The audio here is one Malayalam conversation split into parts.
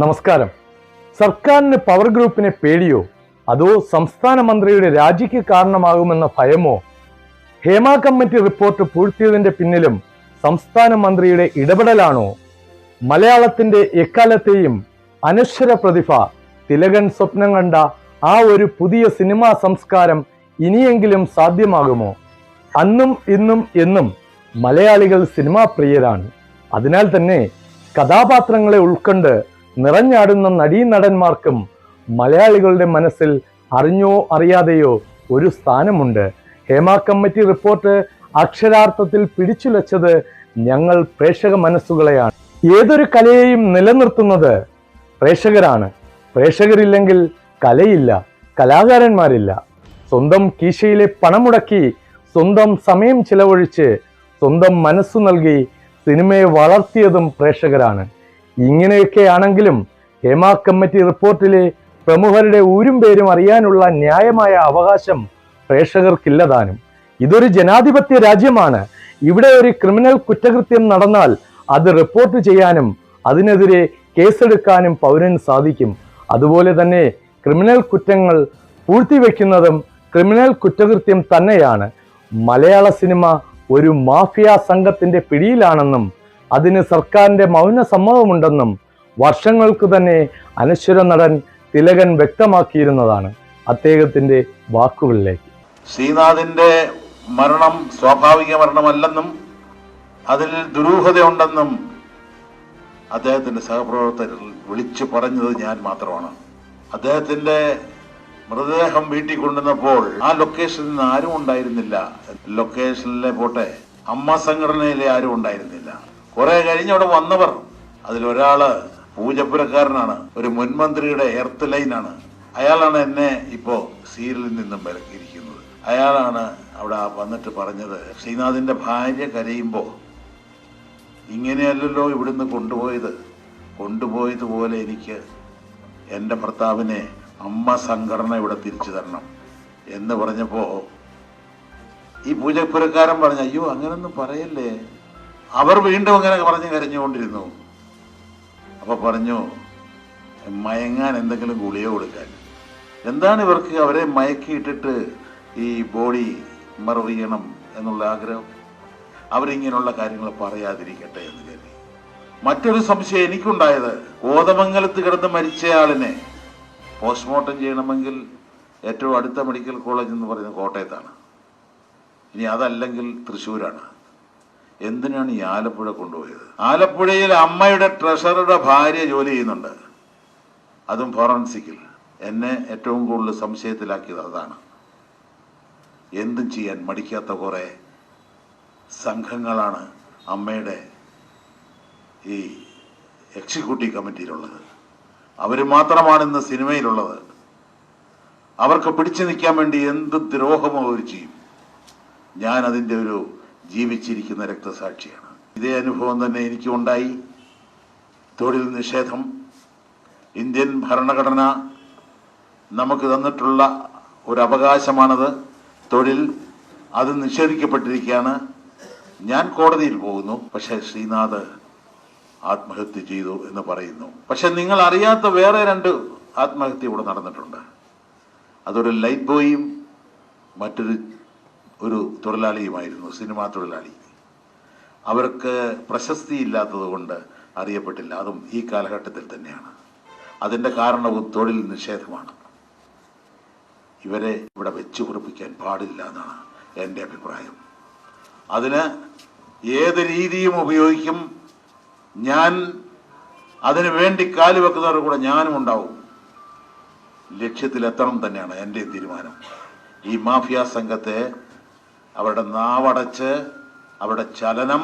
നമസ്കാരം. സർക്കാരിന് പവർ ഗ്രൂപ്പിനെ പേടിയോ? അതോ സംസ്ഥാന മന്ത്രിയുടെ രാജിക്ക് കാരണമാകുമെന്ന ഭയമോ? ഹേമ കമ്മിറ്റി റിപ്പോർട്ട് പൂഴ്ത്തിയതിന്റെ പിന്നിലും സംസ്ഥാന മന്ത്രിയുടെ ഇടപെടലാണോ? മലയാളത്തിന്റെ എക്കാലത്തെയും അനശ്വര പ്രതിഭ തിലകൻ സ്വപ്നം കണ്ട ആ ഒരു പുതിയ സിനിമാ സംസ്കാരം ഇനിയെങ്കിലും സാധ്യമാകുമോ? അന്നും ഇന്നും എന്നും മലയാളികൾ സിനിമാ പ്രിയരാണ്. അതിനാൽ തന്നെ കഥാപാത്രങ്ങളെ ഉൾക്കൊണ്ട് നിറഞ്ഞാടുന്ന നടീനടന്മാർക്കും മലയാളികളുടെ മനസ്സിൽ അറിഞ്ഞോ അറിയാതെയോ ഒരു സ്ഥാനമുണ്ട്. ഹേമ കമ്മിറ്റി റിപ്പോർട്ട് അക്ഷരാർത്ഥത്തിൽ പിടിച്ചുലച്ചത് ഞങ്ങൾ പ്രേക്ഷക മനസ്സുകളെയാണ്. ഏതൊരു കലയെയും നിലനിർത്തുന്നത് പ്രേക്ഷകരാണ്. പ്രേക്ഷകരില്ലെങ്കിൽ കലയില്ല കലാകാരന്മാരില്ല. സ്വന്തം കീശയിലെ പണമുടക്കി സ്വന്തം സമയം ചിലവഴിച്ച് സ്വന്തം മനസ്സു നൽകി സിനിമയെ വളർത്തിയതും പ്രേക്ഷകരാണ്. ഇങ്ങനെയൊക്കെ ആണെങ്കിലും ഹേമ കമ്മിറ്റി റിപ്പോർട്ടിലെ പ്രമുഖരുടെ ഊരും പേരും അറിയാനുള്ള ന്യായമായ അവകാശം പ്രേക്ഷകർക്കില്ലതാനും. ഇതൊരു ജനാധിപത്യ രാജ്യമാണ്. ഇവിടെ ഒരു ക്രിമിനൽ കുറ്റകൃത്യം നടന്നാൽ അത് റിപ്പോർട്ട് ചെയ്യാനും അതിനെതിരെ കേസെടുക്കാനും പൗരന് സാധിക്കും. അതുപോലെ തന്നെ ക്രിമിനൽ കുറ്റങ്ങൾ പൂഴ്ത്തിവെക്കുന്നതും ക്രിമിനൽ കുറ്റകൃത്യം തന്നെയാണ്. മലയാള സിനിമ ഒരു മാഫിയ സംഘത്തിന്റെ പിടിയിലാണെന്നും അതിന് സർക്കാരിന്റെ മൗന സമ്മതമുണ്ടെന്നും വർഷങ്ങൾക്ക് തന്നെ അനശ്വര നടൻ തിലകൻ വ്യക്തമാക്കിയിരുന്നതാണ് അദ്ദേഹത്തിന്റെ വാക്കുകളിലേക്ക്. ശ്രീനാഥിന്റെ മരണം സ്വാഭാവിക മരണമല്ലെന്നും അതിൽ ദുരൂഹതയുണ്ടെന്നും അദ്ദേഹത്തിന്റെ സഹപ്രവർത്തകർ വിളിച്ചു പറഞ്ഞത് ഞാൻ മാത്രമാണ്. അദ്ദേഹത്തിന്റെ മൃതദേഹം വീട്ടിൽ കൊണ്ടുവന്നപ്പോൾ ആ ലൊക്കേഷനിൽ നിന്ന് ആരും ഉണ്ടായിരുന്നില്ല. ലൊക്കേഷനിലെ പോട്ടെ അമ്മ സംഘടനയിലെ ആരും ഉണ്ടായിരുന്നില്ല. കുറെ കഴിഞ്ഞ് അവിടെ വന്നവർ. അതിലൊരാൾ പൂജപ്പുരക്കാരനാണ്. ഒരു മുൻമന്ത്രിയുടെ എർത്ത് ലൈനാണ് അയാളാണ് എന്നെ ഇപ്പോ സീരിയലിൽ നിന്നും വിലക്കിയിരിക്കുന്നത്. അയാളാണ് അവിടെ വന്നിട്ട് പറഞ്ഞത് ശ്രീനാഥിന്റെ ഭാര്യ കരയുമ്പോ ഇങ്ങനെയല്ലല്ലോ ഇവിടുന്ന് കൊണ്ടുപോയത്. കൊണ്ടുപോയതുപോലെ എനിക്ക് എന്റെ ഭർത്താവിനെ അമ്മ സംഘടന ഇവിടെ തിരിച്ചു തരണം എന്ന് പറഞ്ഞപ്പോ ഈ പൂജപ്പുരക്കാരൻ പറഞ്ഞു അയ്യോ അങ്ങനൊന്നും പറയല്ലേ. അവർ വീണ്ടും അങ്ങനെ പറഞ്ഞ് കരഞ്ഞുകൊണ്ടിരുന്നു. അപ്പൊ പറഞ്ഞു മയങ്ങാൻ എന്തെങ്കിലും ഗുളിക കൊടുക്കാൻ. എന്താണ് ഇവർക്ക് അവരെ മയക്കിയിട്ടിട്ട് ഈ ബോഡി മറവ് ചെയ്യണം എന്നുള്ള ആഗ്രഹം? അവരിങ്ങനെയുള്ള കാര്യങ്ങൾ പറയാതിരിക്കട്ടെ എന്ന് കരുതി. മറ്റൊരു സംശയം എനിക്കുണ്ടായത് കോതമംഗലത്ത് കിടന്ന് മരിച്ചയാളിനെ പോസ്റ്റ്മോർട്ടം ചെയ്യണമെങ്കിൽ ഏറ്റവും അടുത്ത മെഡിക്കൽ കോളേജ് എന്ന് പറയുന്നത് കോട്ടയത്താണ്. ഇനി അതല്ലെങ്കിൽ തൃശ്ശൂരാണ്. എന്തിനാണ് ഈ ആലപ്പുഴ കൊണ്ടുപോയത്? ആലപ്പുഴയിൽ അമ്മയുടെ ട്രഷറുടെ ഭാര്യ ജോലി ചെയ്യുന്നുണ്ട്. അതും ഫോറൻസിക്കിൽ. എന്നെ ഏറ്റവും കൂടുതൽ സംശയത്തിലാക്കിയത് അതാണ്. എന്തും ചെയ്യാൻ മടിക്കാത്ത കുറെ സംഘങ്ങളാണ് അമ്മയുടെ ഈ എക്സിക്യൂട്ടീവ് കമ്മിറ്റിയിലുള്ളത്. അവർ മാത്രമാണ് ഇന്ന് സിനിമയിലുള്ളത്. അവർക്ക് പിടിച്ചു നിൽക്കാൻ വേണ്ടി എന്ത് ദ്രോഹമോ അവർ ചെയ്യും. ഞാൻ അതിന്റെ ഒരു ജീവിച്ചിരിക്കുന്ന രക്തസാക്ഷിയാണ്. ഇതേ അനുഭവം തന്നെ എനിക്ക് ഉണ്ടായി തൊഴിൽ നിഷേധം ഇന്ത്യൻ ഭരണഘടന നമുക്ക് തന്നിട്ടുള്ള ഒരു അവകാശമാണത് തൊഴിൽ അത് നിഷേധിക്കപ്പെട്ടിരിക്കുകയാണ്. ഞാൻ കോടതിയിൽ പോകുന്നു. പക്ഷേ ശ്രീനാഥ് ആത്മഹത്യ ചെയ്തു എന്ന് പറയുന്നു. പക്ഷെ നിങ്ങൾ അറിയാത്ത വേറെ രണ്ട് ആത്മഹത്യ ഇവിടെ നടന്നിട്ടുണ്ട്. അതൊരു ലൈറ്റ് ബോയും മറ്റൊരു ഒരു തൊഴിലാളിയുമായിരുന്നു സിനിമാ തൊഴിലാളി. അവർക്ക് പ്രശസ്തി ഇല്ലാത്തത് കൊണ്ട് അറിയപ്പെട്ടില്ല. അതും ഈ കാലഘട്ടത്തിൽ തന്നെയാണ്. അതിന്റെ കാരണവും തൊഴിൽ നിഷേധമാണ്. ഇവരെ ഇവിടെ വെച്ചു കുറിപ്പിക്കാൻ പാടില്ല എന്നാണ് എന്റെ അഭിപ്രായം. അതിന് ഏത് രീതിയും ഉപയോഗിക്കും. ഞാൻ അതിനു വേണ്ടി കാൽ വെക്കുന്നവരുടെ കൂടെ ഞാനും ഉണ്ടാവും. ലക്ഷ്യത്തിലെത്തണം തന്നെയാണ് എന്റെ തീരുമാനം. ഈ മാഫിയ സംഘത്തെ അവരുടെ നാവടച്ച് അവരുടെ ചലനം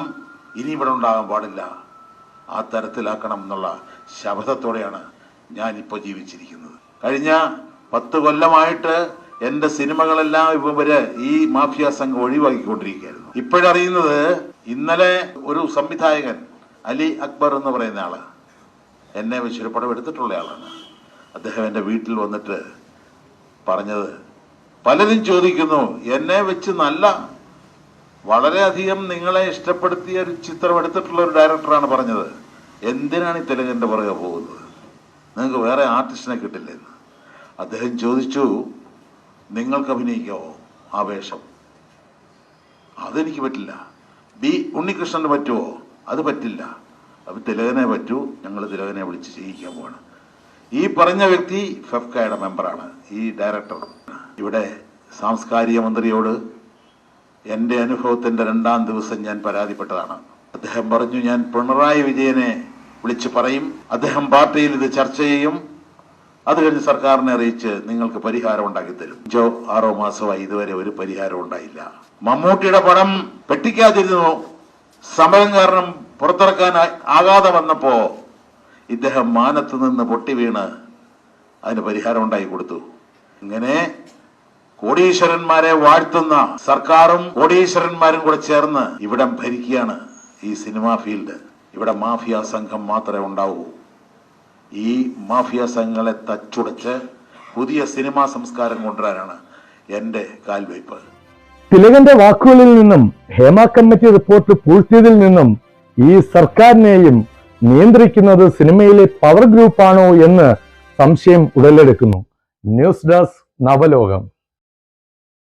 ഇനി ഇവിടെ ഉണ്ടാകാൻ പാടില്ല. ആ തരത്തിലാക്കണം എന്നുള്ള ശബ്ദത്തോടെയാണ് ഞാൻ ഇപ്പോൾ ജീവിച്ചിരിക്കുന്നത്. കഴിഞ്ഞ പത്ത് കൊല്ലമായിട്ട് എന്റെ സിനിമകളെല്ലാം ഇവർ ഈ മാഫിയ സംഘം ഒഴിവാക്കിക്കൊണ്ടിരിക്കുകയായിരുന്നു. ഇപ്പോഴറിയുന്നത് ഇന്നലെ ഒരു സംവിധായകൻ അലി അക്ബർ എന്ന് പറയുന്ന ആൾ എന്നെ വെച്ചൊരു പടം എടുത്തിട്ടുള്ള ആളാണ്. അദ്ദേഹം എന്റെ വീട്ടിൽ വന്നിട്ട് പറഞ്ഞത് പലരും ചോദിക്കുന്നു എന്നെ വെച്ച് നല്ല വളരെയധികം നിങ്ങളെ ഇഷ്ടപ്പെടുത്തിയ ഒരു ചിത്രം എടുത്തിട്ടുള്ള ഒരു ഡയറക്ടറാണ് പറഞ്ഞത്. എന്തിനാണ് ഈ തെലുങ്കിന്റെ പുറകെ പോകുന്നത്? നിങ്ങൾക്ക് വേറെ ആർട്ടിസ്റ്റിനെ കിട്ടില്ലെന്ന് അദ്ദേഹം ചോദിച്ചു നിങ്ങൾക്ക് അഭിനയിക്കാവോ ആ വേഷം അതെനിക്ക് പറ്റില്ല. ബി ഉണ്ണികൃഷ്ണന് പറ്റുമോ അത് പറ്റില്ല. അത് തിലകനെ പറ്റൂ. ഞങ്ങൾ തിലകനെ വിളിച്ച് ചെയ്യിക്കാൻ പോവാണ്. ഈ പറഞ്ഞ വ്യക്തി ഫെഫ്കയുടെ മെമ്പറാണ്. ഈ ഡയറക്ടർ ഇവിടെ സാംസ്കാരിക മന്ത്രിയോട് എന്റെ അനുഭവത്തിന്റെ രണ്ടാം ദിവസം ഞാൻ പരാതിപ്പെട്ടതാണ്. അദ്ദേഹം പറഞ്ഞു ഞാൻ പിണറായി വിജയനെ വിളിച്ച് പറയും. അദ്ദേഹം പാർട്ടിയിൽ ഇത് ചർച്ച ചെയ്യും. അത് കഴിഞ്ഞ് സർക്കാരിനെ അറിയിച്ച് നിങ്ങൾക്ക് പരിഹാരം ഉണ്ടാക്കി തരും. അഞ്ചോ ആറോ മാസമായി ഇതുവരെ ഒരു പരിഹാരം ഉണ്ടായില്ല. മമ്മൂട്ടിയുടെ പടം പെട്ടിക്കാതിരുന്നു സമരം കാരണം പുറത്തിറക്കാൻ ആകാതെ വന്നപ്പോ ഇദ്ദേഹം മാനത്ത് നിന്ന് പൊട്ടി വീണ് അതിന് പരിഹാരം ഉണ്ടാക്കി കൊടുത്തു. ഇങ്ങനെ കോടീശ്വരന്മാരെ വാഴ്ത്തുന്ന സർക്കാരും കോടീശ്വരന്മാരും കൂടെ ചേർന്ന് ഇവിടം ഭരിക്കുകയാണ് ഈ സിനിമാ ഫീൽഡ്. ഇവിടെ മാഫിയ സംഘം മാത്രമേ ഉണ്ടാവൂ. ഈ മാഫിയ സംഘങ്ങളെ തച്ചുടച്ച് പുതിയ സിനിമാ സംസ്കാരം കൊണ്ടുവരാനാണ് എന്റെ കാൽവയ്പ് തിലകന്റെ വാക്കുകളിൽ നിന്നും ഹേമ കമ്മിറ്റി റിപ്പോർട്ട് പൂഴ്ത്തിയതിൽ നിന്നും ഈ സർക്കാരിനെയും നിയന്ത്രിക്കുന്നത് സിനിമയിലെ പവർ ഗ്രൂപ്പാണോ എന്ന് സംശയം ഉടലെടുക്കുന്നു. News desk നവലോകം.